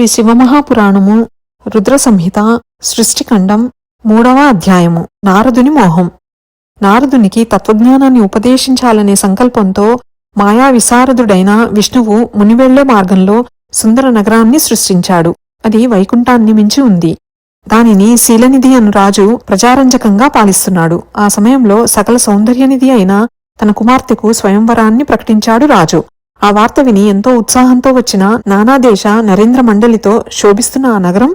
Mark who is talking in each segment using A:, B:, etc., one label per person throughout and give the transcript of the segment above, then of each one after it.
A: శ్రీ శివమహాపురాణము రుద్ర సంహిత సృష్టిఖండం మూడవ అధ్యాయము. నారదుని మోహం. నారదునికి తత్వజ్ఞానాన్ని ఉపదేశించాలనే సంకల్పంతో మాయా విశారదుడైన విష్ణువు మునివెళ్ళే మార్గంలో సుందర నగరాన్ని సృష్టించాడు. అది వైకుంఠాన్ని మించి ఉంది. దానిని శీలనిధి అను రాజు ప్రజారంజకంగా పాలిస్తున్నాడు. ఆ సమయంలో సకల సౌందర్యనిధి అయిన తన కుమార్తెకు స్వయంవరాన్ని ప్రకటించాడు రాజు. ఆ వార్త విని ఎంతో ఉత్సాహంతో వచ్చిన నానాదేశ నరేంద్ర మండలితో శోభిస్తున్న ఆ నగరం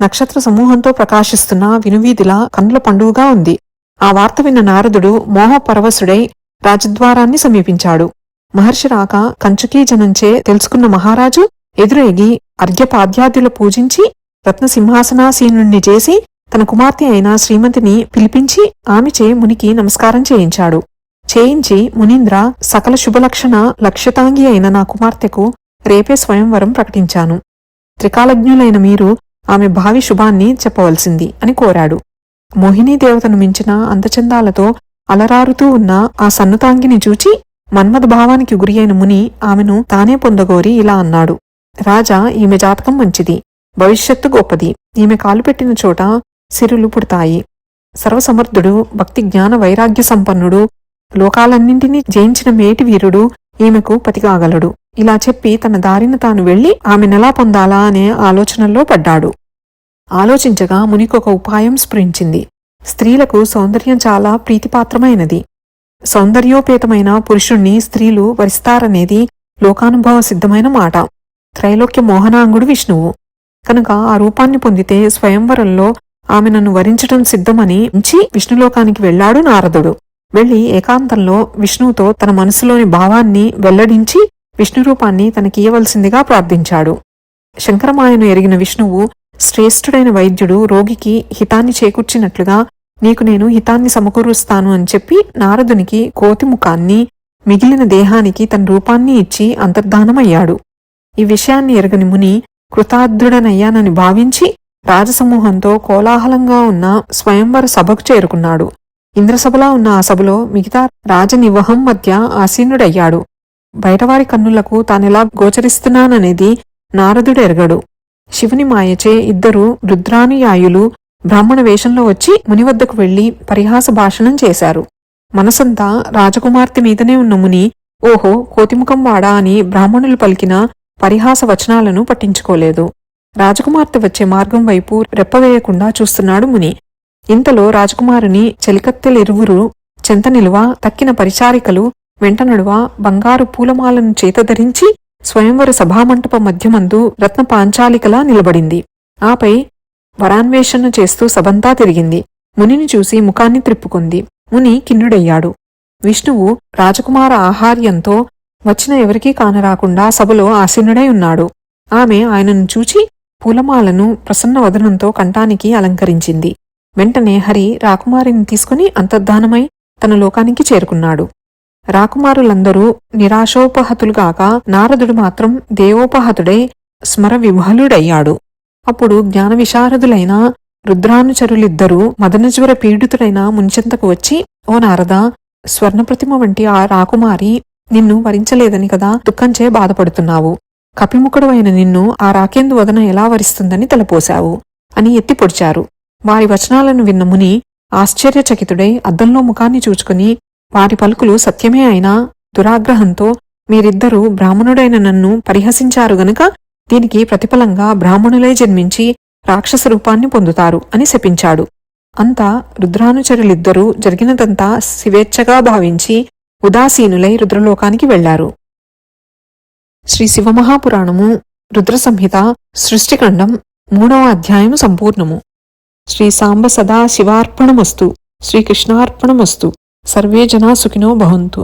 A: నక్షత్ర సమూహంతో ప్రకాశిస్తున్న వినువీధిలా కండ్ల పండుగగా ఉంది. ఆ వార్త విన్న నారదుడు మోహపరవశుడై రాజద్వారాన్ని సమీపించాడు. మహర్షి రాక కంచుకీ జనంచే తెలుసుకున్న మహారాజు ఎదురేగి అర్ఘ్యపాద్యాదులు పూజించి రత్నసింహాసనాసీనుణ్ణి చేసి తన కుమార్తె అయిన శ్రీమతిని పిలిపించి ఆమెచే మునికి నమస్కారం చేయించాడు. చేయించి మునీంద్ర సకల శుభలక్షణ లక్ష్యతాంగి అయిన నా కుమార్తెకు రేపే స్వయంవరం ప్రకటించాను. త్రికాలజ్ఞులైన మీరు ఆమె భావి శుభాన్ని చెప్పవలసింది అని కోరాడు. మోహినీ దేవతను మించిన అందచందాలతో అలరారుతూ ఉన్న ఆ సన్నుతాంగిని చూచి మన్మథ భావానికి గురి అయిన ముని ఆమెను తానే పొందగోరి ఇలా అన్నాడు. రాజా ఈమె జాతకం మంచిది. భవిష్యత్తు గొప్పది. ఈమె కాలు పెట్టిన చోట సిరులు పుడతాయి. సర్వసమర్థుడు భక్తి జ్ఞాన వైరాగ్య సంపన్నుడు లోకాలన్నింటినీ జయించిన మేటి వీరుడు ఈమెకు పతికాగలడు. ఇలా చెప్పి తన దారిన తాను వెళ్ళి ఆమెనెలా పొందాలా అనే ఆలోచనల్లో పడ్డాడు. ఆలోచించగా మునికొక ఉపాయం స్ఫురించింది. స్త్రీలకు సౌందర్యం చాలా ప్రీతిపాత్రమైనది. సౌందర్యోపేతమైన పురుషుణ్ణి స్త్రీలు వరిస్తారనేది లోకానుభవ సిద్ధమైన మాట. త్రైలోక్య మోహనాంగుడు విష్ణువు. కనుక ఆ రూపాన్ని పొందితే స్వయంవరంలో ఆమె నన్ను వరించటం సిద్ధమని ఉంచి విష్ణులోకానికి వెళ్ళాడు నారదుడు. వెళ్ళి ఏకాంతంలో విష్ణువుతో తన మనసులోని భావాన్ని వెల్లడించి విష్ణు రూపాన్ని తనకియ్యవలసిందిగా ప్రార్థించాడు. శంకరమాయను ఎరిగిన విష్ణువు శ్రేష్ఠుడైన వైద్యుడు రోగికి హితాన్ని చేకూర్చినట్లుగా నీకు నేను హితాన్ని సమకూరుస్తాను అని చెప్పి నారదునికి కోతిముఖాన్ని మిగిలిన దేహానికి తన రూపాన్ని ఇచ్చి అంతర్ధానమయ్యాడు. ఈ విషయాన్ని ఎరగని ముని కృతార్థుడనయ్యానని భావించి రాజసమూహంతో కోలాహలంగా ఉన్న స్వయంవర సభకు చేరుకున్నాడు. ఇంద్రసభలా ఉన్న ఆ సభలో మిగతా రాజనివహం మధ్య ఆసీనుడయ్యాడు. బయటవారి కన్నులకు తానెలా గోచరిస్తున్నాననేది నారదుడు ఎరగడు శివుని మాయచే ఇద్దరు రుద్రానుయాయులు బ్రాహ్మణ వేషంలో వచ్చి ముని వద్దకు వెళ్ళి పరిహాస భాషణం చేశారు. మనసంతా రాజకుమార్తె మీదనే ఉన్న ముని ఓహో కోతిముఖం వాడా అని బ్రాహ్మణులు పలికిన పరిహాస వచనాలను పట్టించుకోలేదు. రాజకుమార్తె వచ్చే మార్గం వైపు రెప్పవేయకుండా చూస్తున్నాడు ముని. ఇంతలో రాజకుమారుని చెలికత్తెలిరువురు చెంత నిలువ తక్కిన పరిచారికలు వెంట నడువ బంగారు పూలమాలను చేతధరించి స్వయంవర సభామంటప మధ్యమందు రత్న పాంచాలికలా నిలబడింది. ఆపై వరాన్వేషణ చేస్తూ సభంతా తిరిగింది. మునిని చూసి ముఖాన్ని త్రిప్పుకుంది. ముని కిన్నుడయ్యాడు. విష్ణువు రాజకుమార ఆహార్యంతో వచ్చిన ఎవరికీ కానరాకుండా సభలో ఆసీనుడై ఉన్నాడు. ఆమె ఆయనను చూచి పూలమాలను ప్రసన్న వదనంతో కంఠానికి అలంకరించింది. వెంటనే హరి రాకుమారిని తీసుకుని అంతర్ధానమై తన లోకానికి చేరుకున్నాడు. రాకుమారులందరూ నిరాశోపహతులుగాక నారదుడు మాత్రం దేవోపహతుడై స్మర విహ్వలుడయ్యాడు అప్పుడు జ్ఞాన విశారదులైన రుద్రానుచరులిద్దరూ మదనజ్వర పీడితుడైన ముంచెంతకు వచ్చి ఓ నారద స్వర్ణప్రతిమ వంటి ఆ రాకుమారి నిన్ను వరించలేదని కదా దుఃఖంచే బాధపడుతున్నావు. కపిముఖుడవైన నిన్ను ఆ రాకేందు వదన ఎలా వరిస్తుందని తలపోశావు అని ఎత్తి పొడిచారు వారి వచనాలను విన్న ముని ఆశ్చర్యచకితుడై అద్దంలో ముఖాన్ని చూచుకుని వారి పలుకులు సత్యమే అయినా దురాగ్రహంతో మీరిద్దరూ బ్రాహ్మణుడైన నన్ను పరిహసించారు గనుక దీనికి ప్రతిఫలంగా బ్రాహ్మణులై జన్మించి రాక్షస రూపాన్ని పొందుతారు అని శపించాడు. అంతా రుద్రానుచరులిద్దరూ జరిగినదంతా శివేచ్ఛగా భావించి ఉదాసీనులై రుద్రలోకానికి వెళ్ళారు శ్రీ శివమహాపురాణము రుద్ర సంహిత సృష్టిఖండం మూడవ అధ్యాయము సంపూర్ణము. శ్రీ సాంబ సదా శివార్పణమస్తు. శ్రీకృష్ణార్పణమస్తు సర్వే జనా సుఖినో భవంతు.